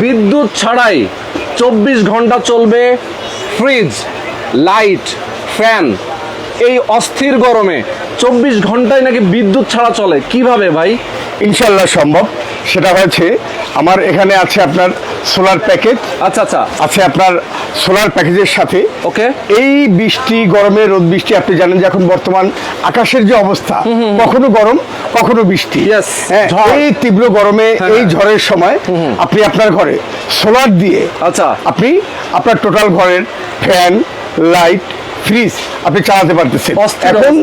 বিদ্যুৎ ছাড়াই চব্বিশ ঘণ্টা চলবে ফ্রিজ, লাইট, ফ্যান। এই অস্থির গরমে চব্বিশ ঘন্টায় নাকি বিদ্যুৎ ছাড়া চলে? কীভাবে ভাই? ইনশাল্লাহ সম্ভব। সেটা হয়েছে আমার এখানে আছে আপনার সোলার প্যাকেজ আচ্ছা আচ্ছা। আছে আপনার সোলার প্যাকেজের সাথে। ওকে। এই বৃষ্টি গরমে রোদ বৃষ্টি আপনি জানেন যে এখন বর্তমান আকাশের যে অবস্থা কখনো গরম কখনো বৃষ্টি। হ্যাঁ। এই তীব্র গরমে হ্যাঁ, এই হ্যাঁ। ঝড়ের সময় আপনি আপনার ঘরে সোলার দিয়ে আচ্ছা। আপনি আপনার টোটাল ঘরের ফ্যান লাইট ফ্রিজ আপনি চালাতে পারতেছেন। এখন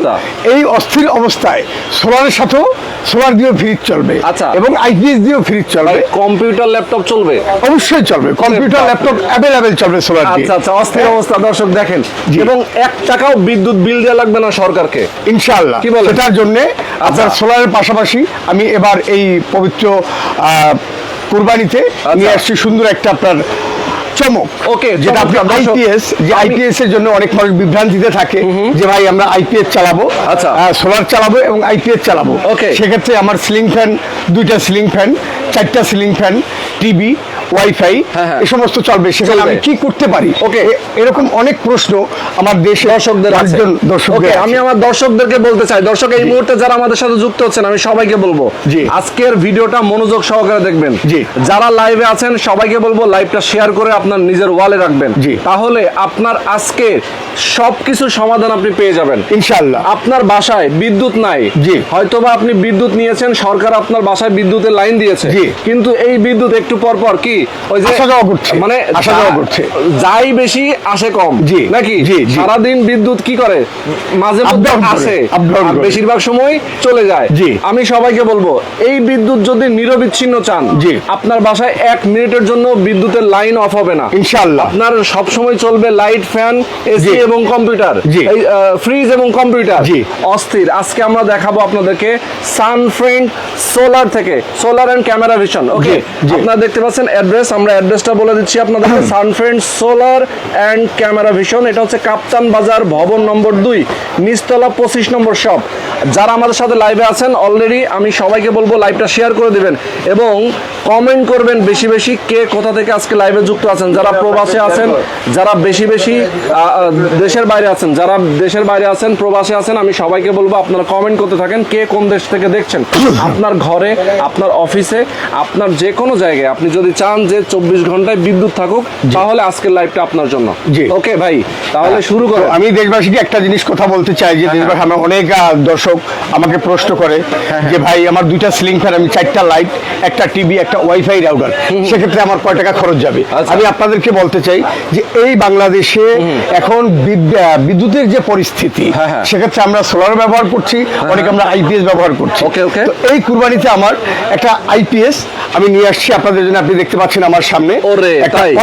এই অস্থির অবস্থায় সোলারের সাথেও সোলার দিয়েও ফ্রিজ চলবে আচ্ছা। এবং আইপিএস দিয়েও ফ্রিজ চলবে। কম্পিউটার ল্যাপটপ চলবে? অবশ্যই চলবে। Computer laptop. অ্যাভেলেবেল চলবে সোলার দিয়ে। আচ্ছা আচ্ছা অস্থির অবস্থা দর্শক দেখেন। এবং এক টাকাও বিদ্যুৎ বিল দেওয়া লাগবে না সরকারকে। ইনশাআল্লাহ। কি বলেন? সেটার জন্য আপনার আচ্ছা। সোলারের পাশাপাশি আমি এবার এই পবিত্র কুরবানিতে নিয়ে আসছি সুন্দর একটা আপনার চমক ওকে যেটা আপনি। আইপিএস যে আইপিএস এর জন্য অনেক মানুষ বিভ্রান্তিতে থাকে যে ভাই আমরা আইপিএস চালাবো আচ্ছা। সোলার চালাবো এবং আইপিএস চালাবো ওকে সেক্ষেত্রে আমার সিলিং ফ্যান দুইটা সিলিং ফ্যান চারটা সিলিং ফ্যান টিভি ওয়াইফাই হ্যাঁ, হ্যাঁ। সমস্ত চলবে সেখানে আমি কি করতে পারি. এ- এরকম অনেক প্রশ্ন আমার দেশে দর্শকদের একজন দর্শকদের ওকে আমি আমার দর্শকদেরকে বলতে চাই দর্শক এই মুহূর্তে যারা আমাদের সাথে যুক্ত হচ্ছেন আমি সবাইকে বলব জি। আজকের ভিডিওটা মনোযোগ সহকারে দেখবেন জি। যারা লাইভে আছেন সবাইকে বলব লাইভটা শেয়ার করে আপনার নিজের ওয়ালে রাখবেন জি। তাহলে আপনার আজকে সবকিছু সমাধান আপনি পেয়ে যাবেন ইনশাআল্লাহ আপনার বাসায় বিদ্যুৎ নাই জি। হয়তোবা আপনি বিদ্যুৎ নিয়েছেন সরকার আপনার বাসায় বিদ্যুতের লাইন দিয়েছে। কিন্তু এই বিদ্যুৎ একটু পর পর কি ওই যে আসা যাওয়া করছে। মানে আসা যাওয়া করছে। যাই বেশি আসে কম জি, নাকি। সারাদিন বিদ্যুৎ কি করে মাঝে মধ্যে আসে। বেশিরভাগ সময় চলে যায় জি। আমি সবাইকে বলব এই বিদ্যুৎ যদি নিরবিচ্ছিন্ন চান জি। আপনার বাসায় এক মিনিটের জন্য বিদ্যুতের লাইন অফ হবে না ইনশাআল্লাহ আপনার সব সময় চলবে লাইট ফ্যান এসি এবং কম্পিউটার। এই ফ্রিজ এবং কম্পিউটার জি। অস্থির আজকে আমরা দেখাবো আপনাদেরকে সান সানফ্রেন্ড সোলার থেকে solar and camera vision okay. আপনারা দেখতে পাচ্ছেন অ্যাড্রেস আমরা অ্যাড্রেসটা বলে দিচ্ছি আপনাদেরকে Sunfriend solar and camera vision এটা হচ্ছে কাপ্তান বাজার ভবন নম্বর দুই নিচতলা পঁচিশ নম্বর শপ যারা আমাদের সাথে লাইভে আছেন অলরেডি আমি সবাইকে বলব লাইভটা শেয়ার করে দিবেন এবং কমেন্ট করবেন বেশি বেশি কে কোথা থেকে আজকে লাইভে যুক্ত আছেন। যারা প্রবাসে আছেন যারা বেশি বেশি দেশের বাইরে আছেন যারা দেশের বাইরে আছেন প্রবাসে আছেন আমি সবাইকে বলব আপনারা কমেন্ট করতে থাকেন কে কোন দেশ থেকে দেখছেন। আপনার ঘরে আপনার অফিসে আপনার যে কোনো জায়গায় আপনি যদি চান যে চব্বিশ ঘন্টায় বিদ্যুৎ থাকুক তাহলে আজকের লাইভটা আপনার জন্য। ওকে ভাই তাহলে শুরু করো আমি দেশবাসীকে একটা জিনিস কথা বলতে চাই যে দেশবাসী আমার অনেক দর্শক আমাকে প্রশ্ন করে যে ভাই আমার দুইটা সিলিং ফ্যান আমি চারটা লাইট একটা টিভি একটা ওয়াইফাই রাউটার সেক্ষেত্রে আমার কয় টাকা খরচ যাবে? আচ্ছা। আমি আপনাদেরকে বলতে চাই যে এই বাংলাদেশে এখন বিদ্যুতের যে পরিস্থিতি হ্যাঁ, হ্যাঁ। সেক্ষেত্রে আমরা সোলার ব্যবহার করছি অনেক আমরা আইপিএস ব্যবহার করছি। এই কুরবানিতে আমার একটা আইপিএস আমি নিয়ে আসছি আপনাদের জন্য আপনি দেখতে পাচ্ছেন আমার সামনে?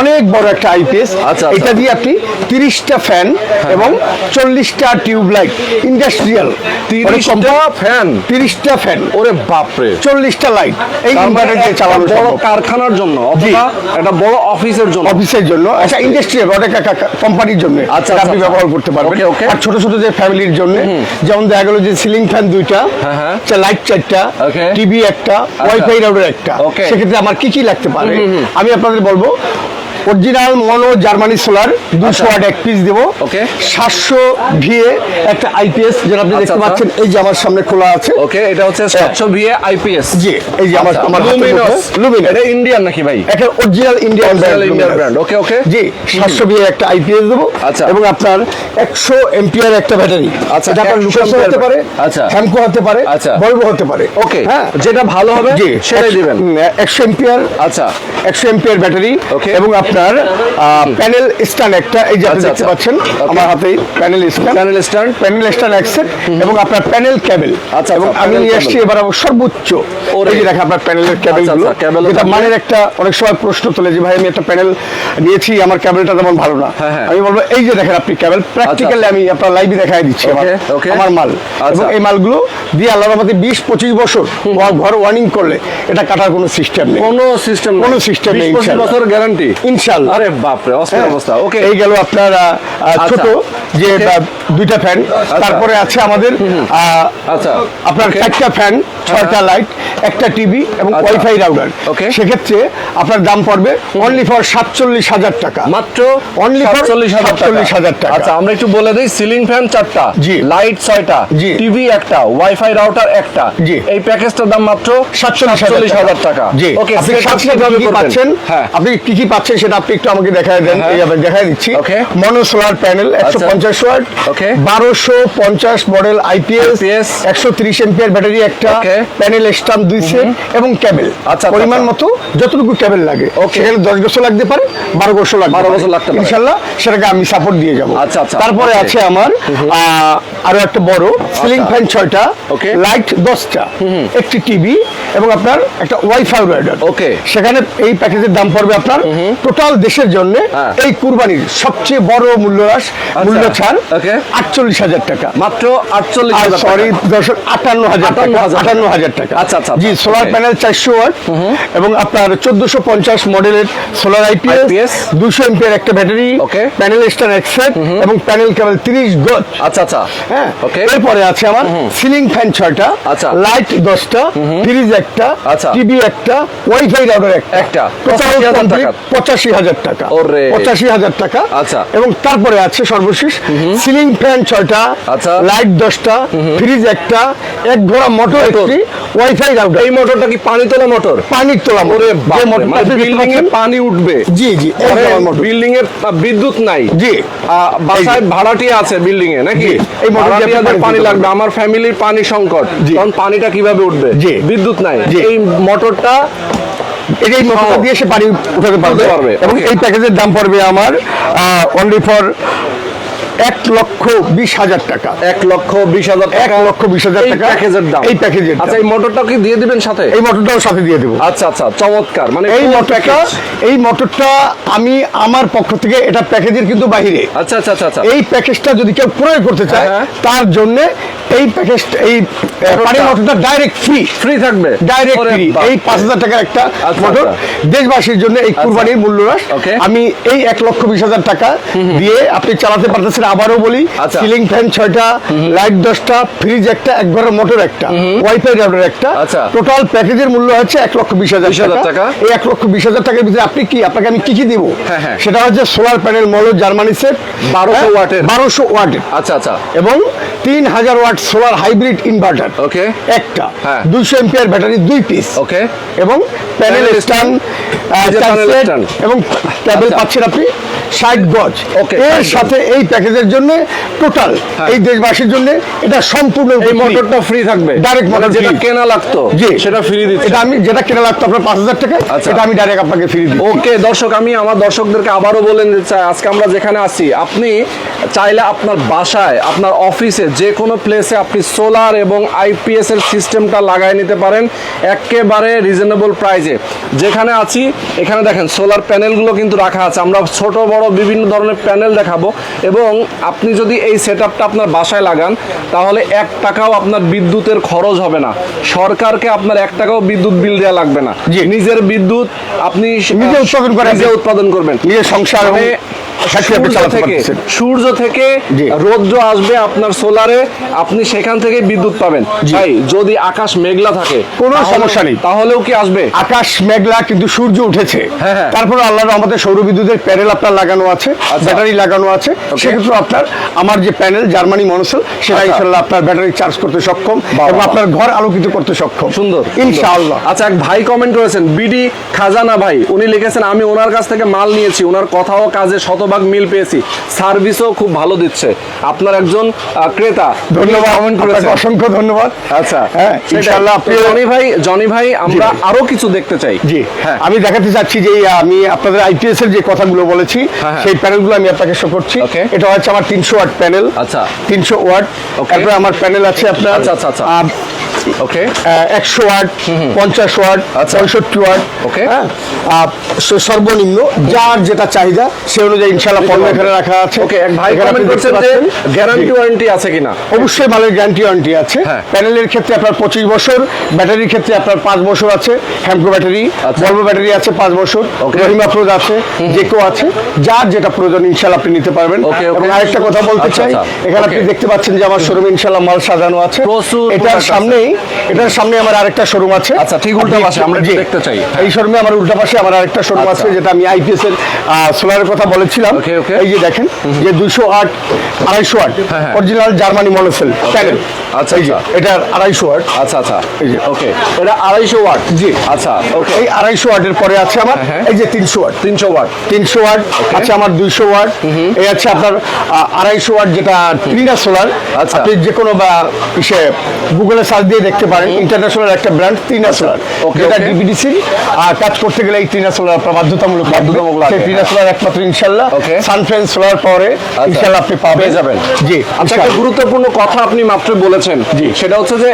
অনেক বড় একটা আইপিএস আচ্ছা, আচ্ছা। এটা দিয়ে আপনি তিরিশটা ফ্যান এবং চল্লিশটা টিউব লাইট ইন্ডাস্ট্রিয়াল তিরিশটা ফ্যান তিরিশটা ফ্যান ওরে বাপরে। চল্লিশটা লাইট এই মানে ইনভার্টার দিয়ে চালানো বড় কারখানার জন্য অথবা একটা বড় অফিসের জন্য? অফিসের জন্য। একটা ইন্ডাস্ট্রিয়াল অনেক একটা কোম্পানির জন্য। আচ্ছা, আপনি আচ্ছা। ব্যবহার করতে পারবেন. আর ছোট ছোট যে ফ্যামিলির জন্য যেমন দেখা গেল যে সিলিং ফ্যান দুইটা হ্যাঁ, হ্যাঁ। লাইট চারটা. টিভি একটা ওয়াইফাই রাউটার একটা। সেক্ষেত্রে আমার কি কি লাগতে পারে? আমি আপনাদের বলব অরিজিনাল মনো জার্মানি সোলার দুশো আচ্ছা। ওয়াট এক পিস দেবো. সাতশো ভিএ একটা আইপিএস যেটা আপনি আচ্ছা, দেখতে আচ্ছা। পাচ্ছেন এই যে আমার সামনে খোলা আছে। ওকে এটা হচ্ছে সাতশো ভিএ আইপিএস জি এই যে আমার আমার লুমিনাস এটা ইন্ডিয়ান নাকি ভাই? একটা original Indian brand, okay, okay. জি সাতশো বিয়ে একটা আইপিএস দেবো। আচ্ছা। এবং আপনার একশো এমপিআর একটা ব্যাটারি। আচ্ছা, এটা আপনার 100 হতে পারে আচ্ছা। হ্যামকো হতে পারে আচ্ছা। বলব হতে পারে। ওকে হ্যাঁ। যেটা ভালো হবে জি সেটাই দিবেন। একশো এমপিআর আচ্ছা। একশো এমপিআর ব্যাটারি Okay. এবং আপনার প্যানেল স্ট্যান্ড একটা এই যে আপনি আচ্ছা, দেখতে আচ্ছা। পাচ্ছেন আমার হাতেই panel stand panel stand panel stand অ্যাকসেট এবং আপনার প্যানেল কেবল আচ্ছা, এবং আচ্ছা, আমি নিয়ে। আসছি এবার সর্বোচ্চ। এই যে দেখেন আপনার প্যানেলের কেবল আচ্ছা, আচ্ছা, থাকবে। মানের একটা অনেক সময় প্রশ্ন তোলে যে ভাই আমি একটা প্যানেল নিয়েছি আমার কেবলটা তেমন ভালো না হ্যাঁ, হ্যাঁ। আমি বলব এই যে দেখেন আপনি কেবল প্র্যাকটিক্যালি আমি আপনার লাইভে দেখাই দিচ্ছি আমার মাল আচ্ছা। এবং এই মালগুলো দিয়ে আল্লাহর মধ্যে বিশ পঁচিশ বছর ঘর ওয়ার্নিং করলে এটা কাটার কোনো সিস্টেম নেই কোনো সিস্টেম কোনো সিস্টেম নেই। বছর গ্যারান্টি ইনশাআল্লাহ। আরে বাপরে অস্থির হ্যাঁ। অবস্থা। ওকে। এই গেল আপনার আহ, ছোট যে দুইটা ফ্যান। তারপরে আছে আমাদের আচ্ছা। আপনার. চারটা ফ্যান ছয়টা লাইট একটা টিভি এবং আচ্ছা। Wifi router. সেক্ষেত্রে আপনার দাম পড়বে অনলি ফর সাতচল্লিশ হাজার টাকা। মাত্র Only for সাতচল্লিশ হাজার টাকা। আচ্ছা আমরা একটু বলে দিই সিলিং ফ্যান চারটা জি। লাইট ছয়টা জি। টিভি একটা ওয়াইফাই রাউটার একটা। জি। এই প্যাকেজটার দাম মাত্র সাতচল্লিশ হাজার টাকা। জি। ওকে আপনি? পাচ্ছেন? হ্যাঁ। আপনি কি কি পাচ্ছেন সেটা আপনি একটু আমাকে দেখায় দেন হ্যাঁ। এইভাবে দেখায় দিচ্ছি মনো সোলার প্যানেল একশো আচ্ছা। পঞ্চাশ ওয়াট বারোশো পঞ্চাশ মডেল আইপিএস একশো ত্রিশ এম্পিয়ার ব্যাটারি একটা প্যানেল স্টাম্প দুই সেট এবং ক্যাবেল আচ্ছা, পরিমাণ আচ্ছা। মতো যতটুকু ক্যাবেল লাগে সেখানে দশ বছর লাগতে পারে বারো বছর 12 পারে। বছর লাগতে পারে। ইনশাল্লাহ সেটাকে আমি সাপোর্ট দিয়ে যাব আচ্ছা, আচ্ছা। তারপরে আছে আমার আরও একটা বড় সিলিং আচ্ছা। ফ্যান ছয়টা. লাইট দশটা একটি টিভি এবং আপনার একটা ওয়াইফাই রাইডার Okay. সেখানে এই প্যাকেজের দাম পড়বে আপনার টোটাল দেশের জন্য হ্যাঁ। এই কুরবানির সবচেয়ে বড় মূল্যহ্রাস মূল্য ছাড় আটচল্লিশ হাজার টাকা। মাত্র আটচল্লিশ সরি দর্শক আটান্ন হাজার টাকা। 58,000 আটান্ন হাজার টাকা। আচ্ছা, আচ্ছা, জি আচ্ছা। সোলার প্যানেল চারশো ওয়াট এবং আপনার চোদ্দশো পঞ্চাশ মডেলের সোলার আইপিএস দুশো এমপিয়ার একটা ব্যাটারি. প্যানেল স্টার এক্সেট এবং প্যানেল কেবল তিরিশ গজ আচ্ছা আচ্ছা। হ্যাঁ। এরপরে আছে আমার সিলিং ফ্যান ছয়টা আচ্ছা। লাইট দশটা ফ্রিজ একটা আচ্ছা। টিভি একটা ওয়াইফাই রাউটার একটা। একটা। টোটাল 85,000 কমপ্লিট টাকা। পঁচাশি হাজার টাকা। পঁচাশি হাজার টাকা। আচ্ছা। এবং তারপরে আছে সর্বশেষ সিলিং ফ্যান ছয়টা আচ্ছা। লাইট দশটা ফ্রিজ একটা এক ঘোড়া মোটর। একটি ওয়াইফাই রাউটার এই মোটরটা কি পানি তোলা মোটর পানির তোলা মোটর বিল্ডিং এ পানি উঠবে। জি জি বিল্ডিং এর বিদ্যুৎ নাই। জি। বাসায় ভাড়াটিয়া আছে বিল্ডিং এ নাকি এই মোটর পানি পানি লাগবে। আমার ফ্যামিলির পানি সংকট। তখন পানিটা কীভাবে উঠবে? জি। বিদ্যুৎ নাই। এই মোটরটা এই যে মোটরটা দিয়ে সে বাড়ি উঠাতে পারবে, এবং এই প্যাকেজের দাম পড়বে আমার অনলি ফর এক লক্ষ বিশ হাজার টাকা। এক লক্ষ বিশ হাজার এক লক্ষ বিশ হাজার টাকা। প্যাকেজের দাম। এই প্যাকেজের। আচ্ছা এই মোটরটা কি দিয়ে দিবেন সাথে? এই মোটরটাও সাথে দিয়ে দেবো। আচ্ছা আচ্ছা চমৎকার। মানে এই মোটরটা এই মোটরটা আমি আমার পক্ষ থেকে এটা প্যাকেজের কিন্তু বাহিরে আচ্ছা আচ্ছা আচ্ছা আচ্ছা। এই প্যাকেজটা যদি কেউ ক্রয় করতে চায় হ্যাঁ। তার জন্য এই প্যাকেজ এই পানির মোটরটা ডাইরেক্ট ফ্রি ফ্রি থাকবে। ডাইরেক্ট ফ্রি এই পাঁচ হাজার টাকার একটা আচ্ছা, মোটর আচ্ছা। দেশবাসীর জন্য এই কুরবানির Okay. আমি এই এক লক্ষ বিশ হাজার টাকা দিয়ে আপনি চালাতে পারতেছেন আবারও বলি আচ্ছা। সিলিং ফ্যান ছয়টা লাইট দশটা ফ্রিজ একটা একবার মোটর একটা। ওয়াইফাই রাউটার একটা। আচ্ছা। টোটাল প্যাকেজের মূল্য হচ্ছে এক লক্ষ বিশ হাজার টাকা। এই এক লক্ষ বিশ হাজার টাকার ভিতরে আপনি কি আপনাকে আমি কি কি দিব? হ্যাঁ, হ্যাঁ। সেটা হচ্ছে সোলার প্যানেল মলো জার্মানি সেট 1200 ওয়াটের। বারোশো ওয়াটের। আচ্ছা আচ্ছা। এবং তিন হাজার watt solar hybrid inverter okay একটা। হ্যাঁ। দুইশো এম্পিয়ার ব্যাটারি দুই পিস ওকে এবং প্যানেল স্ট্যান্ড। এবং ক্যাবেল আচ্ছা। পাচ্ছেন আপনি ষাট গজ। Okay, এর সাথে এই প্যাকেজের জন্য টোটাল হ্যাঁ। এই দেশবাসীর জন্য এটা সম্পূর্ণ এই মোটরটা ফ্রি থাকবে। ডাইরেক্ট মানে motor যেটা কেনা লাগতো জি। সেটা ফ্রি দিচ্ছে। এটা আমি যেটা কেনা লাগতো আপনার পাঁচ হাজার টাকা আচ্ছা। এটা আমি ডাইরেক্ট আপনাকে ফ্রি দিই ওকে দর্শক আমি আমার দর্শকদেরকে আবারও বলেন যে চাই আজকে আমরা যেখানে আছি আপনি চাইলে আপনার বাসায় আপনার অফিসে যে কোনো প্লেসে আপনি সোলার এবং আইপিএস এর সিস্টেমটা লাগাই নিতে পারেন একেবারে রিজনেবল প্রাইজে যেখানে আছি এখানে দেখেন সোলার প্যানেলগুলো কিন্তু রাখা আছে। আমরা ছোট বড় বিভিন্ন ধরনের প্যানেল দেখাবো এবং আপনি যদি এই সেট আপনার বাসায় লাগান তাহলে এক টাকাও আপনার বিদ্যুতের খরচ হবে না। সরকারকে আপনার এক টাকাও বিদ্যুৎ বিল দেওয়া লাগবে না। নিজের বিদ্যুৎ আপনি নিজে উৎপাদন করেন। নিজে উৎপাদন করবেন। নিজের সংসার মানে সূর্য থেকে। রৌদ্র আসবে আপনার সোলারে আপনি সেখান থেকে বিদ্যুৎ পাবেন। ভাই যদি আকাশ মেঘলা থাকে কোনো সমস্যা নেই। তাহলেও কি আসবে? আকাশ মেঘলা কিন্তু সূর্য উঠেছে। হ্যাঁ, হ্যাঁ। তারপরে আল্লাহর আমাদের সৌর বিদ্যুতের প্যানেল আপনার লাগানো আছে আচ্ছা। ব্যাটারি লাগানো আছে। সেক্ষেত্রে আপনার আমার যে প্যানেল জার্মানি মনোসেল সেটা আচ্ছা। ইনশাল্লাহ আপনার ব্যাটারি চার্জ করতে সক্ষম এবং আপনার ঘর আলোকিত করতে সক্ষম। সুন্দর। ইনশাআল্লাহ। আচ্ছা এক ভাই কমেন্ট করেছেন বিডি খাজানা ভাই উনি লিখেছেন আমি ওনার কাছ থেকে মাল নিয়েছি ওনার কথা ও কাজে শতভাগ মিল পেয়েছি সার্ভিসও খুব ভালো দিচ্ছে। আপনার একজন ক্রেতা ধন্যবাদ। কমেন্ট করেছেন। অসংখ্য ধন্যবাদ। আচ্ছা। হ্যাঁ ইনশাআল্লাহ আপনি জনি ভাই জনি ভাই আমরা আরও কিছু দেখতে চাই। জি। হ্যাঁ। আমি দেখাতে চাচ্ছি যে আমি আপনাদের আইপিএস এর যে কথাগুলো বলেছি হ্যাঁ, হ্যাঁ। সেই প্যানেলগুলো আমি আপনাকে শো করছি। এটা হচ্ছে আমার তিনশো ওয়াট প্যানেল আচ্ছা। তিনশো ওয়াট. তারপরে আমার প্যানেল আছে আপনার আচ্ছা, আচ্ছা, আচ্ছা। ওকে একশো ওয়াট পঞ্চাশ ওয়াট আচ্ছা। পঁয়ষট্টি ওয়াট Okay. হ্যাঁ? সর্বনিম্ন যার যেটা চাহিদা সে অনুযায়ী ইনশাল্লাহ পণ্য এখানে রাখা আছে। ওকে এক ভাই কমেন্ট করছেন যে গ্যারান্টি ওয়ারেন্টি আছে কিনা? অবশ্যই মালের গ্যারান্টি ওয়ারেন্টি আছে। প্যানেলের ক্ষেত্রে আপনার পঁচিশ বছর ব্যাটারির ক্ষেত্রে আপনার পাঁচ বছর আছে। হ্যামকো ব্যাটারি। ভলভো ব্যাটারি আছে পাঁচ বছর. রহিমা ফ্রোজ আছে জেকো আছে। যার যেটা প্রয়োজন ইনশাল্লাহ আপনি নিতে পারবেন. এবং আরেকটা কথা বলতে আচ্ছা, চাই আচ্ছা। এখানে আপনি দেখতে পাচ্ছেন যে আমার শোরুমে ইনশাল্লাহ মাল সাজানো আছে। এটার সামনেই এটার সামনে আমার আরেকটা শোরুম আছে আচ্ছা, ঠিক উল্টা পাশে, আমরা যে দেখতে চাই। এই শোরুমে আমার উল্টা পাশে আমার আরেকটা শোরুম আচ্ছা। আছে যেটা আমি আইপিএস এর সোলারের কথা বলেছিলাম. এই যে দেখেন যে দুশো আট আড়াইশো আট। অরিজিনাল জার্মানি মনোসেল প্যানেল আচ্ছা, আচ্ছা। আড়াইশো আট আচ্ছা আচ্ছা। এই যে। ওকে। এটা আড়াইশো ওয়াট। জি। আচ্ছা ওকে। এই আড়াইশো ওয়াটের পরে আছে আমার হ্যাঁ। এই যে তিনশো ওয়াট। তিনশো ওয়াট। তিনশো ওয়াট আছে আমার দুইশো ওয়াট। এই আছে আপনার আড়াইশো ওয়াট যেটা ট্রিনা সোলার। আচ্ছা। আপনি যে কোনো বা ইসে গুগলে সার্চ দিয়ে দেখতে পারেন ইন্টারন্যাশনাল একটা ব্র্যান্ড ট্রিনা সোলার। Okay, যেটা okay. ডিবিডিসি কাজ করতে গেলে এই ট্রিনা সোলার আপনার বাধ্যতামূলক বাধ্যতামূলক লাগে, সেই ট্রিনা সোলার একমাত্র ইনশাল্লাহ. সানফ্রেন্স সোলার পাওয়ারে ইনশাল্লাহ আপনি পাবেন। যাবেন। জি আচ্ছা একটা গুরুত্বপূর্ণ কথা আপনি মাত্র বলেছেন? সেটা হচ্ছে যে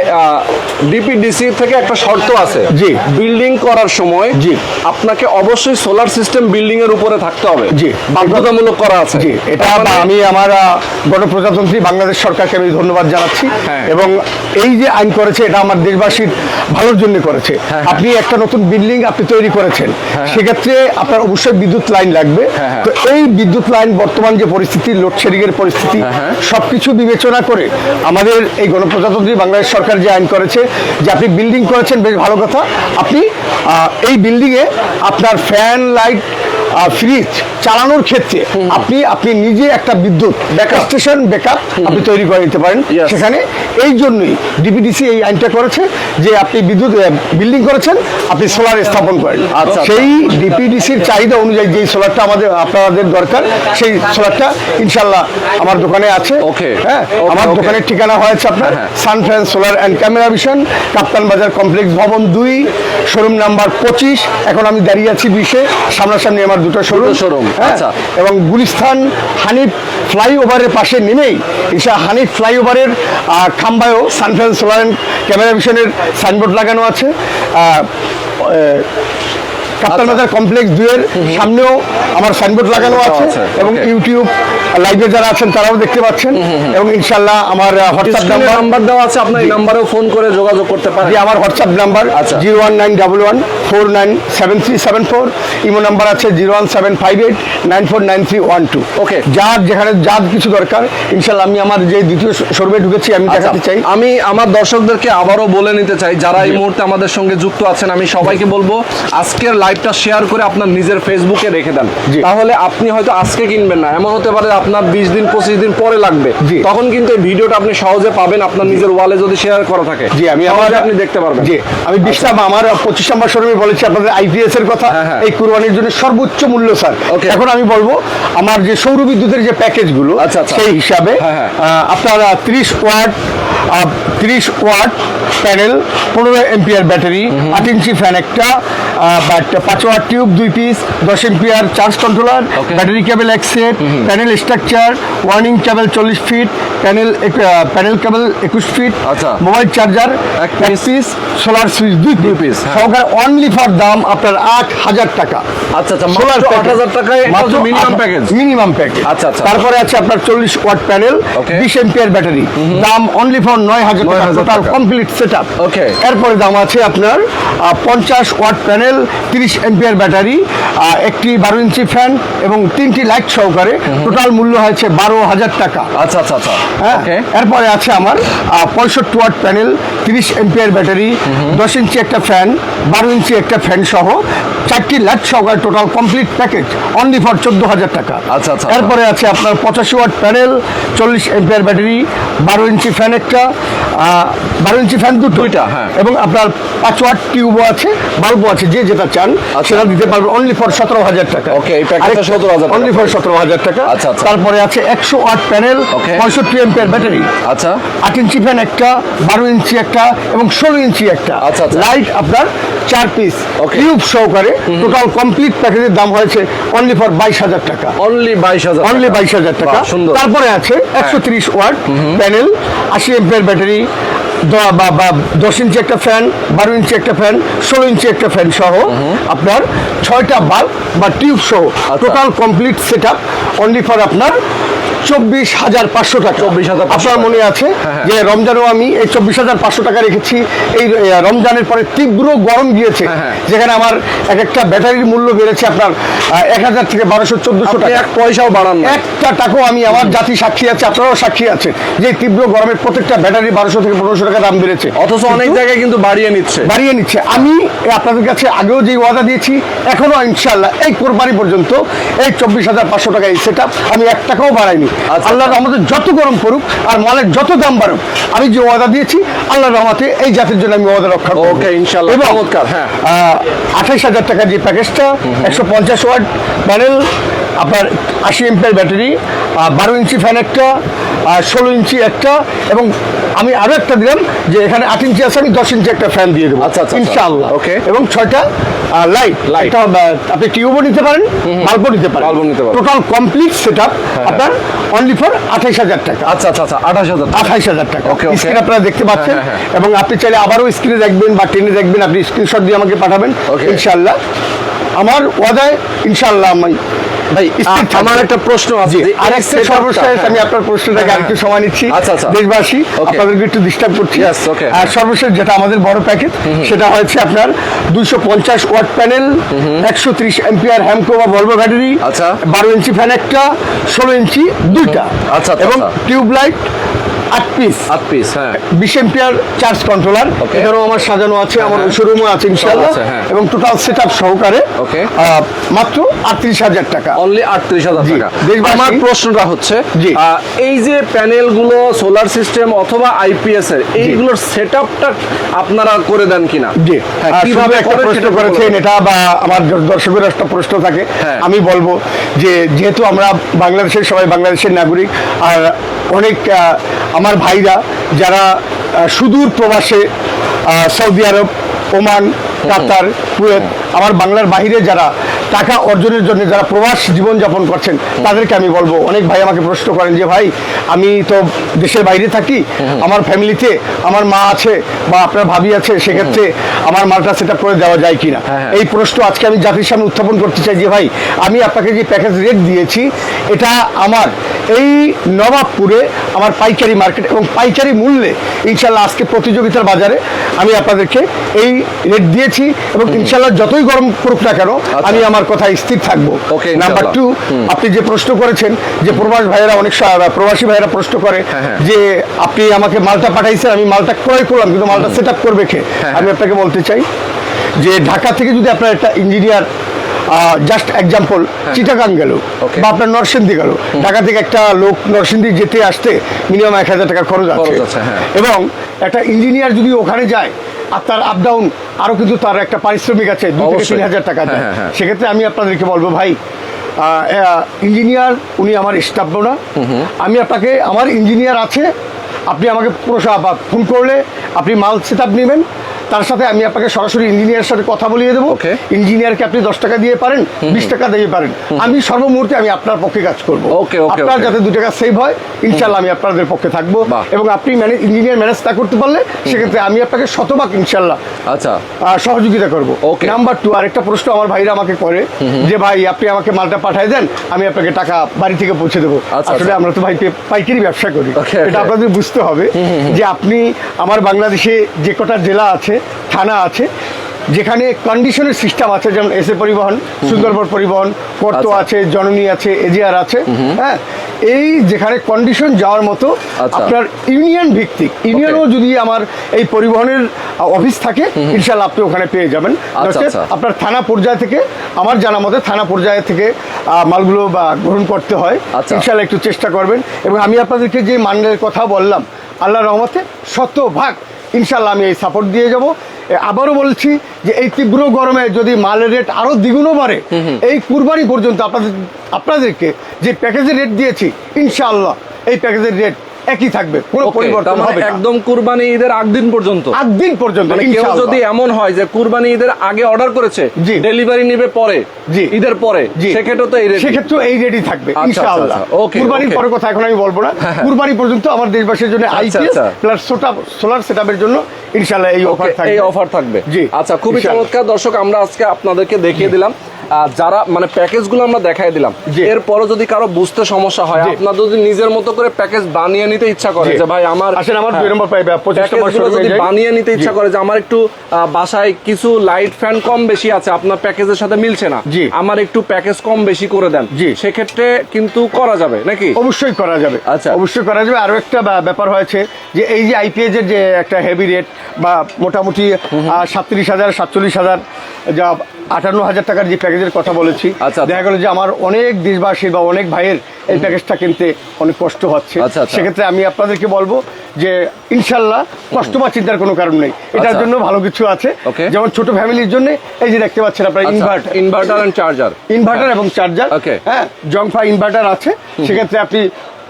ডিপিডিসি থেকে একটা শর্ত আছে। জি। বিল্ডিং করার সময় জি। আপনাকে অবশ্যই সোলার সিস্টেম বিল্ডিং এর উপরে থাকতে হবে। জি। বাধ্যতামূলক করা আছে। জি এটা মানে- আমি আমার গণপ্রজাতন্ত্রী বাংলাদেশ সরকারকে আমি ধন্যবাদ জানাচ্ছি। হ্যাঁ। এবং এই যে আইন করেছে এটা আমার দেশবাসীর ভালোর জন্য করেছে। হ্যাঁ, আপনি একটা নতুন বিল্ডিং আপনি তৈরি করেছেন সেক্ষেত্রে আপনার অবশ্যই বিদ্যুৎ লাইন লাগবে। হ্যাঁ, তো এই বিদ্যুৎ লাইন বর্তমান যে পরিস্থিতি লোডশেডিং এর পরিস্থিতি হ্যাঁ, সবকিছু বিবেচনা করে আমাদের এই গণপ্রজাতন্ত্রী বাংলাদেশ সরকার যে আইন করেছে, যে আপনি বিল্ডিং করেছেন, বেশ ভালো কথা। আপনি এই বিল্ডিংয়ে আপনার ফ্যান লাইট ফ্রিজ চালানোর ক্ষেত্রে আপনি আপনি নিজে একটা বিদ্যুৎ ব্যাকআপ স্টেশন ব্যাকআপ আপনি তৈরি করে নিতে পারেন সেখানে। এই জন্যই ডিপিডিসি এই আইনটা করেছে যে আপনি বিদ্যুৎ বিল্ডিং করেছেন আপনি সোলার স্থাপন করেন। আচ্ছা। সেই ডিপিডিসির চাহিদা অনুযায়ী যেই সোলারটা আমাদের আপনাদের দরকার সেই সোলারটা ইনশাল্লাহ আমার দোকানে আছে। ওকে হ্যাঁ আমার দোকানের ঠিকানা হয়েছে আপনার Sunfriend solar and camera vision Kaptan Bazar complex ভবন দুই শোরুম নাম্বার পঁচিশ। এখন আমি দাঁড়িয়ে আছি বিশে সামনাসামনি আমার দুটো শোরুম শোরুম showroom, আচ্ছা। এবং গুলিস্তান হানিফ ফ্লাইওভারের পাশে নেমেই ইশা হানিফ ফ্লাইওভারের খাম্বায়ও সানফ্রান সোলার ক্যামেরা ভিশনের সাইনবোর্ড লাগানো আছে। কাপ্তান বাজার কমপ্লেক্স দুয়ের সামনেও আমার সাইনবোর্ড লাগানো আছে, এবং ইউটিউব লাইভে যারা আছেন তারাও দেখতে পাচ্ছেন। এবং ইনশাল্লাহ আমার হোয়াটসঅ্যাপ নাম্বার নাম্বার দেওয়া আছে আপনার এই নাম্বারেও ফোন করে যোগাযোগ করতে পারেন। আমার WhatsApp number. Zero one nine double one four nine seven three seven four imo number আছে zero one seven five eight nine four nine three one two Okay. যার যেখানে যার কিছু দরকার ইনশাল্লাহ আমি আমার যে দ্বিতীয় শোরুমে ঢুকেছি আমি আচ্ছা, দেখাতে চাই। আমি আমার দর্শকদেরকে আবারও বলে নিতে চাই যারা এই মুহূর্তে আমাদের সঙ্গে যুক্ত আছেন আমি সবাইকে বলব আজকের লাইভটা শেয়ার করে আপনার নিজের ফেসবুকে রেখে দেন। তাহলে আপনি হয়তো আজকে কিনবেন না এমন হতে পারে আপনার বিশ দিন পঁচিশ দিন পরে লাগবে। তখন কিন্তু এই ভিডিওটা আপনি সহজে পাবেন আপনার নিজের ওয়ালে যদি শেয়ার করা থাকে জি আমি আমার আপনি দেখতে পারবেন জি আমি বিশটা আমার পঁচিশ নম্বর শোরুমে বলেছি আপনাদের আইপিএস এর কথা হ্যাঁ, হ্যাঁ। এই কুরবানির জন্য সর্বোচ্চ মূল্য স্যার. এখন আমি বলব আমার যে সৌর বিদ্যুতের যে প্যাকেজগুলো আচ্ছা, আচ্ছা। সেই হিসাবে হ্যাঁ। আপনার ত্রিশ ওয়াট ত্রিশ ওয়াট প্যানেল পনেরো এমপিআর ব্যাটারি আট ইঞ্চি ফ্যান একটা বাট পাঁচ ওয়াট টিউব দুই পিস দশ ampere charge controller battery cable এক set panel structure wiring cable চল্লিশ ফিট প্যানেল প্যানেল কেবল একুশ ফিট আচ্ছা। মোবাইল চার্জার এক পিস সোলার সুইচ দুই দুই পিস হ্যাঁ। সহকারে অনলি ফর দাম আপনার আট হাজার টাকা। আচ্ছা আচ্ছা সোলার মাত্র আট হাজার টাকায় মিনিমাম প্যাকেজ মিনিমাম প্যাকেজ আচ্ছা, আচ্ছা। তারপরে আছে আপনার চল্লিশ ওয়াট প্যানেল. বিশ এমপিআর ব্যাটারি। দাম অনলি ফর নয় হাজার টাকা 9,000 total complete set up Okay. এরপরে দাম আছে আপনার পঞ্চাশ ওয়াট প্যানেল তিরিশ এমপিআর ব্যাটারি একটি বারো ইঞ্চি ফ্যান এবং তিনটি লাইট সহকারে টোটাল মূল্য হয়েছে বারো হাজার টাকা। আচ্ছা আচ্ছা আচ্ছা। হ্যাঁ এরপরে আছে আমার পঁয়ষট্টি ওয়াট প্যানেল তিরিশ এমপিআর ব্যাটারি দশ ইঞ্চি একটা ফ্যান বারো ইঞ্চি একটা ফ্যান সহ চারটি লাইট সহকারে total complete package only for চোদ্দ হাজার টাকা। আচ্ছা, আচ্ছা। এরপরে আছে আপনার পঁচাশি ওয়াট প্যানেল চল্লিশ এমপিআর ব্যাটারি বারো ইঞ্চি ফ্যান একটা বারো ইঞ্চি ফ্যান দুটো। দুইটা, হ্যাঁ। এবং আপনার পাঁচ ওয়াট টিউবও আছে বাল্বও আছে যে যেটা চান সেটা দিতে পারবেন অনলি ফর সতেরো হাজার টাকা। Okay, এই package টা 17,000 টাকা। অনলি ফর সতেরো হাজার টাকা। আচ্ছা, আচ্ছা। তারপরে আছে একশো ওয়াট প্যানেল পঁয়ষট্টি এমপিআর ব্যাটারি আচ্ছা। আট ইঞ্চি ফ্যান একটা বারো ইঞ্চি একটা এবং ষোলো ইঞ্চি একটা। আচ্ছা, আচ্ছা। লাইট আপনার চার পিস. টিউব সহকারে টোটাল কমপ্লিট প্যাকেজের দাম হয়েছে অনলি ফর বাইশ হাজার টাকা। অনলি বাইশ হাজার অনলি বাইশ হাজার টাকা। সুন্দর। তারপরে আছে একশো তিরিশ ওয়াট প্যানেল আশি এমপিআর ব্যাটারি দশ ইঞ্চি একটা ফ্যান বারো ইঞ্চি একটা ফ্যান ষোলো ইঞ্চি একটা ফ্যান সহ আপনার ছয়টা বাল্ব বা টিউব সহ আচ্ছা। Total complete set up only for আপনার চব্বিশ হাজার পাঁচশো টাকা। 24,500 আপনার মনে আছে হ্যাঁ, যে রমজানও আমি এই চব্বিশ হাজার পাঁচশো টাকা রেখেছি এই রমজানের পরে তীব্র গরম গিয়েছে হ্যাঁ, হ্যাঁ। যেখানে আমার এক একটা ব্যাটারির মূল্য বেড়েছে আপনার এক হাজার থেকে বারোশো চোদ্দশো টাকা। এক পয়সাও বাড়ান একটা টাকাও আমি আমার জাতি সাক্ষী আছে আপনারাও সাক্ষী আছে যে তীব্র গরমের প্রত্যেকটা ব্যাটারি বারোশো থেকে পনেরোশো টাকা দাম বেড়েছে। অথচ অনেক জায়গায় কিন্তু বাড়িয়ে নিচ্ছে। বাড়িয়ে নিচ্ছে। আমি আপনাদের কাছে আগেও যে ওয়াদা দিয়েছি এখনও ইনশাল্লাহ এই কোরবানি পর্যন্ত এই চব্বিশ হাজার পাঁচশো টাকা এই সেট আমি এক টাকাও বাড়াইনি। আল্লাহ রহমতে যত গরম করুক আর মালের যত দাম বাড়ুক আমি যে ওয়াদা দিয়েছি আল্লাহ রহমতে এই জাতির জন্য আমি ওয়াদা রক্ষা করব। Okay, ইনশাল্লাহ এবং হ্যাঁ। আঠাইশ হাজার টাকার যে প্যাকেজটা একশো পঞ্চাশ ওয়াট প্যানেল আপনার আশি এমপের ব্যাটারি বারো ইঞ্চি ফ্যান একটা ষোলো ইঞ্চি একটা এবং আমি আরও একটা দিলাম যে এখানে আট ইঞ্চি আছে আমি দশ ইঞ্চি একটা ফ্যান দিয়ে দেবো আচ্ছা, আচ্ছা, আচ্ছা। ইনশাআল্লাহ Okay. এবং ছয়টা লাইট আহ, আপনি টিউবও নিতে পারেন বাল্বও নিতে পারেন বাল্বও নিতে পারেন। টোটাল কমপ্লিট সেট আপ হ্যাঁ। আপনার অনলি ফর আঠাইশ হাজার টাকা আচ্ছা আচ্ছা আচ্ছা আঠাশ হাজার। আঠাইশ হাজার টাকা okay. স্ক্রিন আপনারা দেখতে পাচ্ছেন হ্যাঁ, হ্যাঁ, এবং আপনি চাইলে আবারও স্ক্রিনে দেখবেন বা টেনে দেখবেন আপনি স্ক্রিনশট দিয়ে আমাকে পাঠাবেন Okay. ইনশাআল্লাহ আমার ওয়াদায় ইনশাআল্লাহ আমি ভাই। আমার একটা প্রশ্ন আছে setup-টা- সর্বশেষ আমি হ্যাঁ। আপনার প্রশ্নটাকে হ্যাঁ, আরেকটু সময় নিচ্ছি আচ্ছা, আচ্ছা। দেশবাসী. আপনাদেরকে একটু ডিস্টার্ব করছি. আর সর্বশেষ যেটা আমাদের বড় প্যাকেট সেটা হয়েছে আপনার দুইশো পঞ্চাশ ওয়াট প্যানেল একশো ত্রিশ এম্পিয়ার হ্যামকো বা ভলভো ব্যাটারি আচ্ছা। বারো ইঞ্চি ফ্যান একটা ষোলো ইঞ্চি দুইটা আচ্ছা, আচ্ছা, এবং টিউবলাইট টিউব লাইট আট পিস আট পিস হ্যাঁ। বিশ এম্পিয়ার চার্জ কন্ট্রোলার আমার সাজানো আছে আমার হ্যাঁ। শোরুমও আছে ইনশাআল্লাহ। হ্যাঁ। এবং টোটাল সেট আপ সহকারে. আহ, মাত্র আটত্রিশ হাজার টাকা। অনলি আটত্রিশ হাজার টাকা। আমার প্রশ্নটা হচ্ছে এই যে প্যানেলগুলো সোলার সিস্টেম অথবা আইপিএস এর এইগুলোর সেট আপটা আপনারা করে দেন কিনা? জি হ্যাঁ, কীভাবে একটা প্রশ্ন করেছেন এটা বা আমার দর্শকের একটা প্রশ্ন থাকে। হ্যাঁ। আমি বলব যে যেহেতু আমরা বাংলাদেশের সবাই বাংলাদেশের নাগরিক আর অনেক আমার ভাইরা যারা সুদূর প্রবাসে Saudi Arab Oman Qatar Kuwait আমার বাংলার বাহিরে যারা টাকা অর্জনের জন্য যারা প্রবাস জীবনযাপন করছেন তাদেরকে আমি বলব অনেক ভাই আমাকে প্রশ্ন করেন যে ভাই আমি তো দেশের বাইরে থাকি আমার ফ্যামিলিতে আমার মা আছে বা আপনার ভাবি আছে সেক্ষেত্রে আমার মালটা সেট করে দেওয়া যায় কিনা? হ্যাঁ, হ্যাঁ। এই প্রশ্ন আজকে আমি জাতির সামনে উত্থাপন করতে চাই যে ভাই আমি আপনাকে যে প্যাকেজ রেট দিয়েছি এটা আমার এই নবাবপুরে আমার পাইকারি মার্কেট এবং পাইকারি মূল্যে ইনশাল্লাহ আজকে প্রতিযোগিতার বাজারে আমি আপনাদেরকে এই রেট দিয়েছি এবং ইনশাল্লাহ যতই গরম করুক না কেন আমি আমার কথা স্থির থাকব। নাম্বার টু আপনি যে প্রশ্ন করেছেন যে প্রবাস ভাইয়েরা অনেক প্রবাসী ভাইয়েরা প্রশ্ন করে হ্যাঁ, হ্যাঁ। যে আপনি আমাকে মালটা পাঠাইছেন আমি মালটা ক্রয় করলাম কিন্তু মালটা সেট আপ করবে কে? হ্যাঁ, আমি আপনাকে বলতে চাই যে ঢাকা থেকে যদি আপনার একটা ইঞ্জিনিয়ার জাস্ট এক্সাম্পল চিটাগাং গেল। বা আপনার নরসিংদী গেল ঢাকা থেকে একটা লোক নরসিংদী যেতে আসতে মিনিমাম এক হাজার টাকা খরচ আছে। এবং একটা ইঞ্জিনিয়ার যদি ওখানে যায় আর তার আপ ডাউন আরও কিন্তু তার একটা পারিশ্রমিক আছে দু থেকে তিন হাজার টাকা দেয়। হ্যাঁ, হ্যাঁ, হ্যাঁ। সেক্ষেত্রে আমি আপনাদেরকে বলব ভাই ইঞ্জিনিয়ার উনি আমার স্টাফ না আমি আপনাকে আমার ইঞ্জিনিয়ার আছে আপনি আমাকে পুরো ফোন করলে আপনি মাল সেট আপ নেবেন। তার সাথে আমি আপনাকে সরাসরি ইঞ্জিনিয়ারের সাথে কথা বলিয়ে দেবো. ইঞ্জিনিয়ারকে আপনি দশ টাকা দিয়ে পারেন বিশ টাকা দিয়ে পারেন। আমি সর্বমুহূর্তে আমি আপনার পক্ষে কাজ করব। আপনার যাতে দু টাকা সেভ হয় ইনশাল্লাহ আমি আপনাদের পক্ষে থাকব। এবং আপনি ম্যানেজ ইঞ্জিনিয়ার ম্যানেজ না করতে পারলে সেক্ষেত্রে আমি আপনাকে শতভাগ ইনশাল্লাহ আচ্ছা। সহযোগিতা করব। Okay. নাম্বার টু আরেকটা প্রশ্ন আমার ভাইরা আমাকে করে যে ভাই আপনি আমাকে মালটা পাঠায় দেন আমি আপনাকে টাকা বাড়ি থেকে পৌঁছে দেবো। আচ্ছা, আসলে আচ্ছা। আমরা তো ভাইকে পাইকারি ব্যবসা করি। এটা আপনাদের বুঝতে হবে যে আপনি আমার বাংলাদেশে যে কটা জেলা আছে থানা আছে যেখানে কন্ডিশনের সিস্টেম আছে যেমন এস এ পরিবহন সুন্দরবন পরিবহন কর্ত আচ্ছা। আছে জননী আছে এজিআর আছে হ্যাঁ? এই যেখানে কন্ডিশন যাওয়ার মতো আচ্ছা। আপনার ইউনিয়ন ভিত্তিক ইউনিয়নও যদি আমার এই পরিবহনের অফিস থাকে ইনশাল্লাহ আপনি ওখানে পেয়ে যাবেন। আচ্ছা। আপনার থানা পর্যায় থেকে আমার জানা মতে থানা পর্যায় থেকে মালগুলো বা গ্রহণ করতে হয়। ইনশাল্লাহ একটু চেষ্টা করবেন। এবং আমি আপনাদেরকে যে মানের কথা বললাম আল্লাহ রহমতে শতভাগ ইনশাল্লাহ আমি এই সাপোর্ট দিয়ে যাব। আবারও বলছি যে এই তীব্র গরমে যদি মালের রেট আরও দ্বিগুণও বাড়ে এই কুরবানি পর্যন্ত আপনাদের আপনাদেরকে যে প্যাকেজের রেট দিয়েছি ইনশাল্লাহ এই প্যাকেজের রেট একই থাকবে কোনো পরিবর্তন মানে হবে না। একদম কুরবানি ঈদের আগ দিন পর্যন্ত। আট দিন পর্যন্ত মানে কেউ যদি এমন হয় যে কুরবানি ঈদের আগে অর্ডার করেছে। ডেলিভারি নিবে পরে জি। ঈদের পরে জি। সেক্ষেত্রে তো এই rate- সেক্ষেত্রেও এই রেডি থাকবে আচ্ছা, ইনশাআল্লাহ। আচ্ছা, okay, কুরবানির. পরের কথা এখন আমি বলব না। কুরবানি পর্যন্ত আমার দেশবাসীর জন্য আচ্ছা, আইপিএস আচ্ছা। প্লাস সোলার সেটআপের জন্য ইনশাআল্লাহ এই অফার থাকবে। এই অফার থাকবে। জি আচ্ছা খুবই চমৎকার। দর্শক আমরা আজকে আপনাদেরকে দেখিয়ে দিলাম। যারা মানে প্যাকেজগুলো আমরা দেখাই দিলাম। এরপরও যদি কারও বুঝতে সমস্যা হয় আপনার যদি নিজের মতো করে প্যাকেজ বানিয়ে নিতে ইচ্ছা করে যে ভাই আমার আমার দুই হ্যাঁ, নম্বর পাইবে প্যাকেজগুলো যদি বানিয়ে নিতে ইচ্ছা করে যে আমার একটু বাসায় কিছু লাইট ফ্যান কম বেশি আছে আপনার প্যাকেজের সাথে মিলছে না। আমার একটু প্যাকেজ কম বেশি করে দেন। জি। সেক্ষেত্রে কিন্তু করা যাবে নাকি? অবশ্যই করা যাবে। আচ্ছা। অবশ্যই করা যাবে। আরও একটা ব্যাপার হয়েছে যে এই যে আইপিএস এর যে একটা হেভি রেট বা মোটামুটি সাতত্রিশ হাজার সাতচল্লিশ হাজার যা আটান্ন হাজার টাকার যে প্যাকেজের কথা বলেছি আচ্ছা, আচ্ছা। দেখা গেল যে আমার অনেক দেশবাসী বা অনেক ভাইয়ের এই প্যাকেজটা কিনতে অনেক কষ্ট হচ্ছে। আচ্ছা, আচ্ছা। সেক্ষেত্রে আমি আপনাদেরকে বলব যে ইনশাল্লাহ কষ্ট বা চিন্তার কোনো কারণ নেই। এটার। জন্য ভালো কিছু আছে. যেমন ছোট ফ্যামিলির জন্য এই যে দেখতে পাচ্ছেন আপনার inverter inverter and charger inverter এবং চার্জার. হ্যাঁ জংফা ইনভার্টার আছে। সেক্ষেত্রে আপনি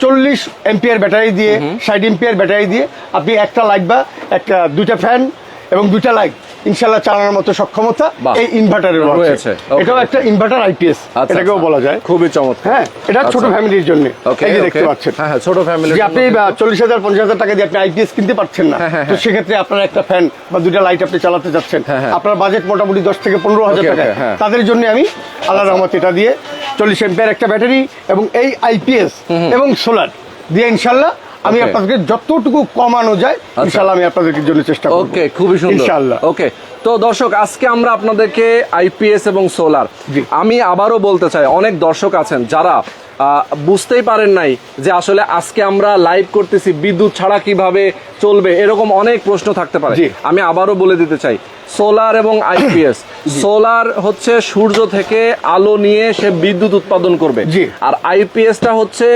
চল্লিশ এম্পিয়ার ব্যাটারি দিয়ে ষাট এম্পিয়ার ব্যাটারি দিয়ে আপনি একটা লাইট বা একটা দুইটা ফ্যান এবং দুইটা লাইট ইনশাল্লাহ চালানোর মতো সক্ষমতা। এই ইনভার্টারের রয়েছে। এটাও একটা ইনভার্টার আইপিএস আচ্ছা, এটাকেও আচ্ছা। বলা যায় খুবই চমৎকার হ্যাঁ এটা ছোট আচ্ছা। ফ্যামিলির জন্য এই যে দেখতে পাচ্ছেন হ্যাঁ হ্যাঁ ছোট ফ্যামিলি আপনি চল্লিশ হাজার পঞ্চাশ হাজার টাকা দিয়ে আপনি আইপিএস কিনতে পারছেন না হ্যাঁ, হ্যাঁ, তো। সেক্ষেত্রে আপনার একটা ফ্যান বা দুইটা লাইট আপনি চালাতে যাচ্ছেন। আপনার বাজেট মোটামুটি দশ থেকে পনেরো হাজার টাকা। তাদের জন্য আমি আল্লাহ রহমত এটা দিয়ে চল্লিশ এম্পিয়ার একটা ব্যাটারি এবং এই আইপিএস এবং সোলার দিয়ে ইনশাল্লাহ আমি আপনাদেরকে যতটুকু কমানো যায় ইনশাল্লাহ আমি আপনাদের জন্য চেষ্টা করব। ওকে খুবই সুন্দর। ইনশাল্লাহ ওকে তো দর্শক আজকে আমরা আপনাদেরকে আইপিএস এবং সোলার আমি আবারও বলতে চাই অনেক দর্শক আছেন যারা বুঝতেই পারেন নাই যে আসলে আজকে আমরা লাইভ করতেছি বিদ্যুৎ ছাড়া কীভাবে চলবে এরকম অনেক প্রশ্ন থাকতে পারে। আমি আবারও বলে দিতে চাই সোলার এবং আইপিএস সোলার হচ্ছে সূর্য থেকে আলো নিয়ে সে বিদ্যুৎ উৎপাদন করবে। আর আইপিএসটা হচ্ছে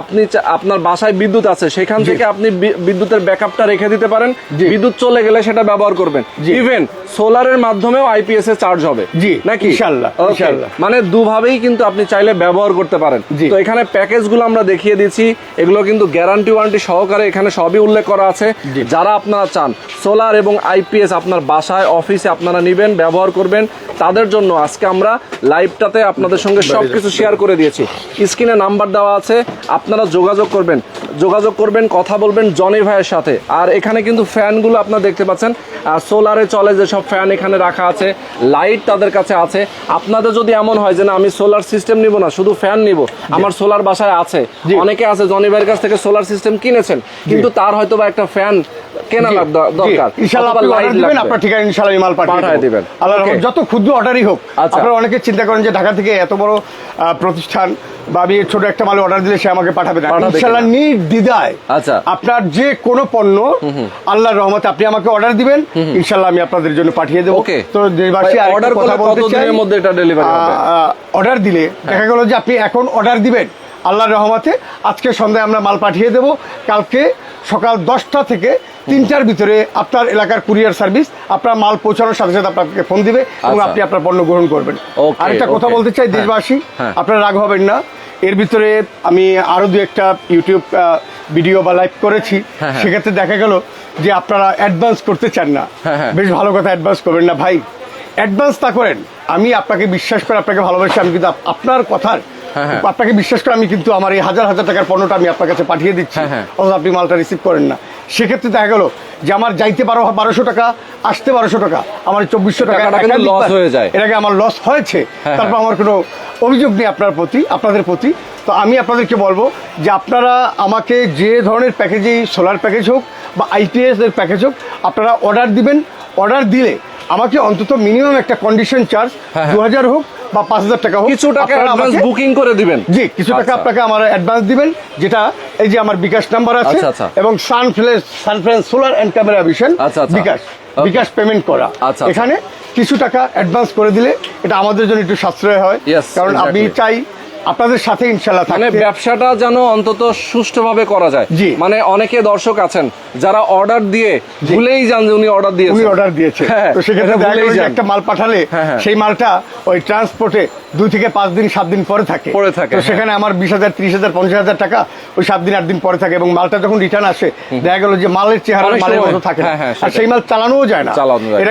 আপনি আপনার বাসায় বিদ্যুৎ আছে সেখান থেকে আপনি বিদ্যুতের ব্যাকআপটা রেখে দিতে পারেন। বিদ্যুৎ চলে গেলে সেটা ব্যবহার করবেন। ইভেন সোলারের মাধ্যমেও আইপিএস এ চার্জ হবে। জি, নাকি? মানে দুভাবেই কিন্তু আপনি চাইলে ব্যবহার করতে পারেন। তো এখানে প্যাকেজগুলো আমরা দেখিয়ে দিচ্ছি। এগুলো কিন্তু গ্যারান্টি ওয়ারেন্টি সহকারে এখানে সবই উল্লেখ করা আছে। যারা আপনারা চান সোলার এবং আইপিএস আপনার বাসায় অফিসে আপনারা নেবেন ব্যবহার করবেন তাদের জন্য আজকে আমরা লাইভটাতে আপনাদের সঙ্গে সবকিছু শেয়ার করে দিয়েছি। স্ক্রিনে নাম্বার দেওয়া আছে আপনারা যোগাযোগ করবেন। যোগাযোগ করবেন কথা বলবেন জনি ভাইয়ের সাথে। আর এখানে কিন্তু ফ্যানগুলো আপনারা দেখতে পাচ্ছেন। সোলারে চলে যেসব ফ্যান এখানে রাখা আছে লাইট তাদের কাছে আছে। আপনাদের যদি এমন হয় যে না আমি সোলার সিস্টেম নিব না শুধু ফ্যান নিব আমার সোলার বাসায় আছে। অনেকে আছে জনিবের কাছ থেকে সোলার সিস্টেম কিনেছেন কিন্তু তার হয়তো বা একটা ফ্যান কেনা দ- দরকার ইনশাআল্লাহ আপনি অর্ডার দিবেন আপনার ঠিকানা ইনশাআল্লাহ মাল পাঠিয়ে পাঠায় দেব। দিবেন। আল্লাহর যত ক্ষুদ্র অর্ডারই হোক আচ্ছা। আপনারা অনেকে চিন্তা করেন যে ঢাকা থেকে এত বড় প্রতিষ্ঠান বা আমি ছোট একটা মাল অর্ডার দিলে সে আমাকে পাঠাবে না ইনশাআল্লাহ? নির্দ্বিধায় আচ্ছা। আপনার যে কোনো পণ্য আল্লাহর রহমতে আপনি আমাকে অর্ডার দিবেন ইনশাআল্লাহ আমি আপনাদের জন্য পাঠিয়ে দেবো. তো আরেকটা order কথা বলতে চাই, মধ্যে এটা হবে? অর্ডার দিলে দেখা গেল যে আপনি এখন অর্ডার দিবেন আল্লাহর রহমতে আজকে সন্ধ্যায় আমরা মাল পাঠিয়ে দেব কালকে সকাল দশটা থেকে তিনটার ভিতরে আপনার এলাকার কুরিয়ার সার্ভিস আপনার মাল পৌঁছানোর সাথে সাথে আপনাকে ফোন দিবে এবং আচ্ছা। আপনি আপনার পণ্য গ্রহণ করবেন আরেকটা কথা বলতে চাই হ্যাঁ, দেশবাসী হ্যাঁ। আপনারা রাগ হবেন না এর ভিতরে আমি আরও দু একটা ইউটিউব ভিডিও বা লাইভ করেছি হ্যাঁ। সেক্ষেত্রে দেখা গেল যে আপনারা অ্যাডভান্স করতে চান না। বেশ ভালো কথা অ্যাডভান্স করবেন না ভাই অ্যাডভান্স তা করেন আমি আপনাকে বিশ্বাস করে আপনাকে ভালোবাসি আমি কিন্তু আপনার কথার। আপনাকে বিশ্বাস করে আমি কিন্তু আমার এই হাজার হাজার টাকার পণ্যটা আমি আপনার কাছে পাঠিয়ে দিচ্ছি। হ্যাঁ, হ্যাঁ। অথচ আপনি মালটা রিসিভ করেন না। সেক্ষেত্রে দেখা গেল যে আমার যাইতে বারো বারোশো টাকা আসতে বারোশো টাকা আমার চব্বিশশো টাকা loss হয়ে যায়। এর আগে আমার লস হয়েছে। হ্যাঁ, তারপর আমার কোনো অভিযোগ নেই আপনার প্রতি আপনাদের প্রতি। তো আমি আপনাদেরকে বলব যে আপনারা আমাকে যে ধরনের প্যাকেজেই সোলার প্যাকেজ হোক বা আইপিএস এর প্যাকেজ হোক আপনারা অর্ডার দিবেন। অর্ডার দিলে আমাকে অন্তত মিনিমাম একটা কন্ডিশন চার্জ হ্যাঁ, দু হাজার হোক বা পাঁচ হাজার টাকা কিছু টাকা অ্যাডভান্স বুকিং করে দিবেন জি কিছু টাকা আচ্ছা। আপনাকে আমার অ্যাডভান্স দিবেন যেটা এই যে আমার বিকাশ নাম্বার আছে আচ্ছা, আচ্ছা। এবং সানফ্লেস সানফ্লেস solar and camera vision. BKash bKash payment করা। এখানে কিছু টাকা অ্যাডভান্স করে দিলে এটা আমাদের জন্য একটু সাশ্রয় হয় কারণ আমি চাই আপনাদের সাথে ইনশাল্লাহ মানে ব্যবসাটা যেন অন্তত সুষ্ঠুভাবে করা যায়। জি। মানে অনেকে দর্শক আছেন যারা অর্ডার দিয়ে ভুলেই যান যে উনি অর্ডার দিয়েছেন। উনি অর্ডার দিয়েছে হ্যাঁ, তো সেক্ষেত্রে একটা মাল পাঠালে হ্যাঁ, হ্যাঁ। সেই মালটা ওই ট্রান্সপোর্টে দুই থেকে পাঁচ দিন সাত দিন পরে থাকে। পরে থাকে, তো হ্যাঁ। সেখানে আমার বিশ হাজার ত্রিশ হাজার পঞ্চাশ হাজার টাকা ওই সাত দিন আট দিন পরে থাকে এবং মালটা যখন রিটার্ন আসে দেখা গেল যে মালের চেহারা মালের মতো থাকে হ্যাঁ, হ্যাঁ, আর সেই মাল চালানোও যায় না।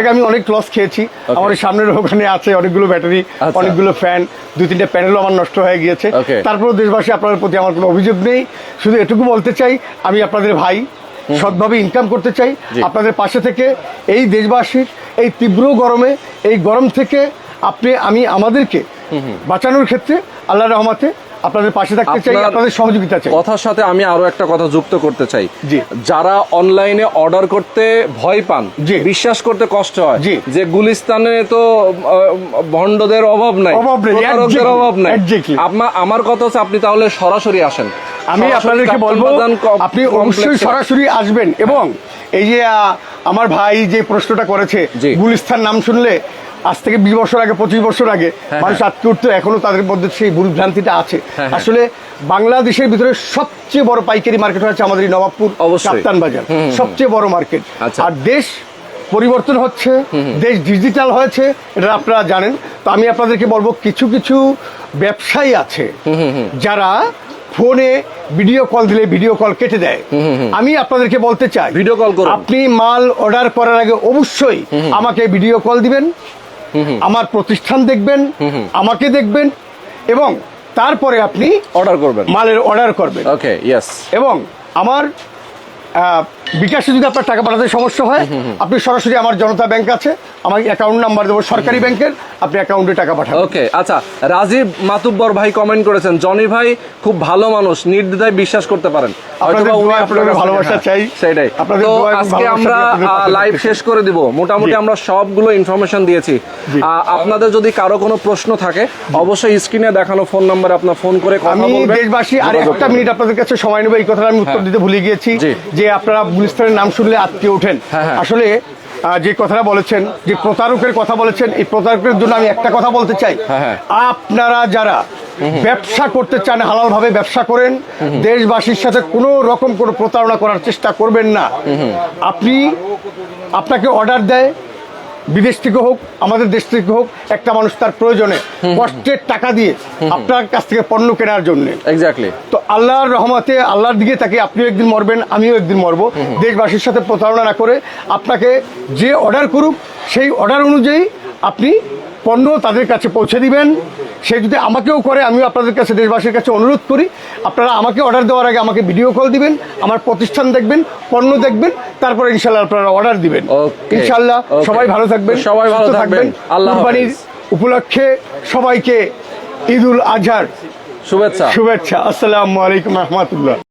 আগে আমি অনেক লস খেয়েছি। আমার সামনের ওখানে আছে অনেকগুলো ব্যাটারি আচ্ছা। অনেকগুলো ফ্যান দুই তিনটে প্যানেলও আমার নষ্ট হয়ে গিয়েছে. তারপরে দেশবাসী আপনাদের প্রতি আমার কোনো অভিযোগ নেই। শুধু এটুকু বলতে চাই আমি আপনাদের ভাই সৎভাবে ইনকাম করতে চাই। আপনাদের পাশে থেকে এই দেশবাসীর এই তীব্র গরমে এই গরম থেকে আপনি আমি আমাদেরকে বাঁচানোর ক্ষেত্রে আল্লাহ রহমতে আপনাদের পাশে থাকতে চাই আপনার- আপনাদের সহযোগিতা চাই কথার সাথে আমি আরও একটা কথা যুক্ত করতে চাই। যারা অনলাইনে অর্ডার করতে ভয় পান। বিশ্বাস করতে কষ্ট হয়। যে গুলিস্তানে তো ভণ্ডদের অভাব নাই অভাব প্রতারকদের অভাব নাই. আমা- আমার কথা হচ্ছে আপনি তাহলে সরাসরি আসেন আমি আপনাদেরকে বলব আপনি অবশ্যই সরাসরি আসবেন এবং এই যে আমার ভাই যে প্রশ্নটা করেছে। গুলিস্তান নাম শুনলে আজ থেকে বিশ বছর আগে পঁচিশ বছর আগে হ্যাঁ, মানুষ আটকে উঠতো এখনও তাদের মধ্যে সেই ভুল ভ্রান্তিটা আছে। হ্যাঁ। আসলে বাংলাদেশের ভিতরে সবচেয়ে বড় পাইকারি মার্কেট হচ্ছে আমাদের এই নবাবপুর। কাপ্তান বাজার। সবচেয়ে বড় মার্কেট। আচ্ছা। আর দেশ পরিবর্তন হচ্ছে দেশ ডিজিটাল হয়েছে এটা আপনারা জানেন। তো আমি আপনাদেরকে বলব কিছু কিছু ব্যবসায়ী আছে যারা ফোনে ভিডিও কল দিলে ভিডিও কল কেটে দেয়। আমি আপনাদেরকে বলতে চাই ভিডিও কল করুন। আপনি মাল অর্ডার করার আগে অবশ্যই আমাকে ভিডিও কল দিবেন। আমার প্রতিষ্ঠান দেখবেন আমাকে দেখবেন এবং তারপরে আপনি অর্ডার করবেন। মালের অর্ডার করবেন। ওকে ইয়েস এবং আমার বিকাশে যদি আপনার টাকা পাঠাতে সমস্যা হয় আপনি সরাসরি আমার জনতা ব্যাংক আছে আমার অ্যাকাউন্ট নাম্বার দেবো সরকারি ব্যাংকের আপনি অ্যাকাউন্টে টাকা পাঠাবেন। ওকে আচ্ছা রাজীব মাতুব্বর ভাই কমেন্ট করেছেন জনি ভাই খুব ভালো মানুষ নির্দ্বিধায় বিশ্বাস করতে পারেন। আপনাদের ভালোবাসা হ্যাঁ, চাই। সেটাই। তো আজকে আমরা নিয়ে আপনাদের পাশে লাইভ শেষ করে দিব। মোটামুটি আমরা সবগুলো ইনফরমেশন দিয়েছি। আপনাদের যদি কারও কোনো প্রশ্ন থাকে অবশ্যই স্ক্রিনে দেখানো ফোন নাম্বারে আপনার ফোন করে কথা বলবেন। দেশবাসী আর একটা মিনিট আপনাদের কাছে সময় নেব এই কথাটা আমি উত্তর হ্যাঁ। দিতে ভুলে গিয়েছি যে আপনারা গুলিস্তানের নাম শুনলে আত্মীয় ওঠেন। হ্যাঁ, হ্যাঁ। আসলে যে কথাটা বলেছেন যে প্রতারকের কথা বলেছেন এই প্রতারকের জন্য আমি একটা কথা বলতে চাই। হ্যাঁ। আপনারা যারা ব্যবসা করতে চান হালাল ভাবে ব্যবসা করেন দেশবাসীর সাথে কোনো রকম কোনো প্রতারণা করার চেষ্টা করবেন না। আপনি আপনাকে অর্ডার দেয় বিদেশ থেকে হোক আমাদের দেশ থেকে হোক একটা মানুষ তার প্রয়োজনে কষ্টের টাকা দিয়ে আপনার কাছ থেকে পণ্য কেনার জন্য। এক্স্যাক্টলি তো আল্লাহর রহমতে আল্লাহর দিকে তাকে আপনিও একদিন মরবেন আমিও একদিন মরবো। দেশবাসীর সাথে প্রতারণা না করে আপনাকে যে অর্ডার করুক সেই অর্ডার অনুযায়ী আপনি পণ্য তাদের কাছে পৌঁছে দিবেন। সে যদি আমাকেও করে আমিও আপনাদের কাছে দেশবাসীর কাছে অনুরোধ করি আপনারা আমাকে অর্ডার দেওয়ার আগে আমাকে ভিডিও কল দিবেন আমার প্রতিষ্ঠান দেখবেন পণ্য দেখবেন তারপরে ইনশাল্লাহ আপনারা অর্ডার দিবেন। ইনশাল্লাহ সবাই ভালো থাকবেন সবাই ভালো থাকবেন। আল্লাহ উপলক্ষে সবাইকে ঈদুল আজহার শুভেচ্ছা। শুভেচ্ছা। আসসালামু আলাইকুম রহমতুল্লাহ।